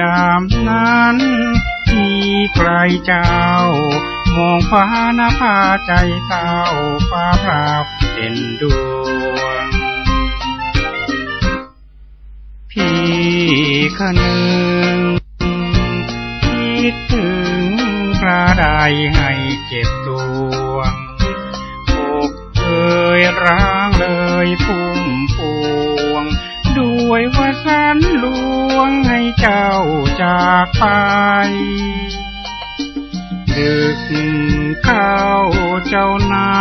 าะยามนั้นที่ไกลเจ้ามองฟ้าหน้าผาใจเศร้าฟ้าพราวเด่นดวง พี่คนึงคิดถึงพระใดให้เจ็บดวงอกเอ่ยร้างเลยพุ่มพวง ด้วยว่าสันลวงให้ เจ้าจากไปดึกเข้าเจ้าหนา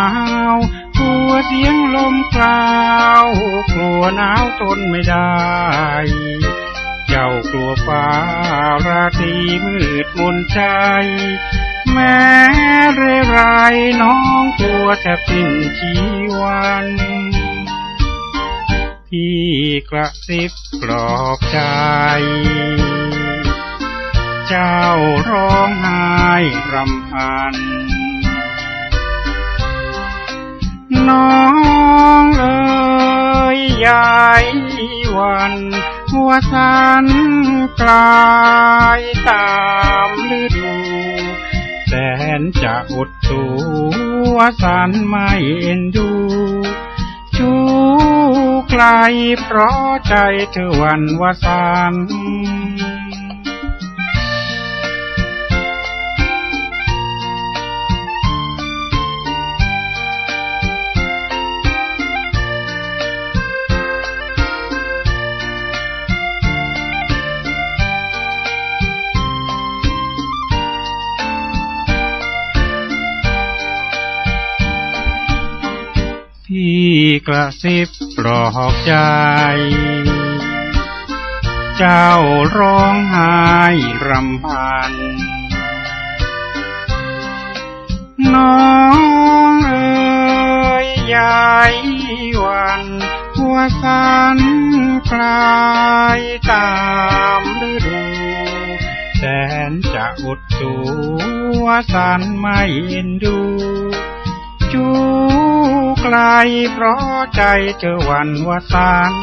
วกลัวเสียงลมกล่าวกลัวหนาวทนไม่ได้ เจ้ากลัวฟ้าราตรีมืดมนใจ แม้เรไรน้องกลัวแทบสิ้นชีวัน พี่กระซิบปลอบใจ เจ้าร้องไห้รำพัน น้องเอ๋ยยายวันหัวสันกลายตามฤดูแสนจะอดสูวสันไม่เอ็นดู ไกลเพราะใจเธอวันวสัน กระซิบปลอบใจ เจ้าร้องไห้รำพัน น้องเอ๋ยยายวันหัวสันคลายตามฤดูแสนจะอดสูวสันไม่เอ็นดูจู ไกล เพราะใจเจอวันวสัน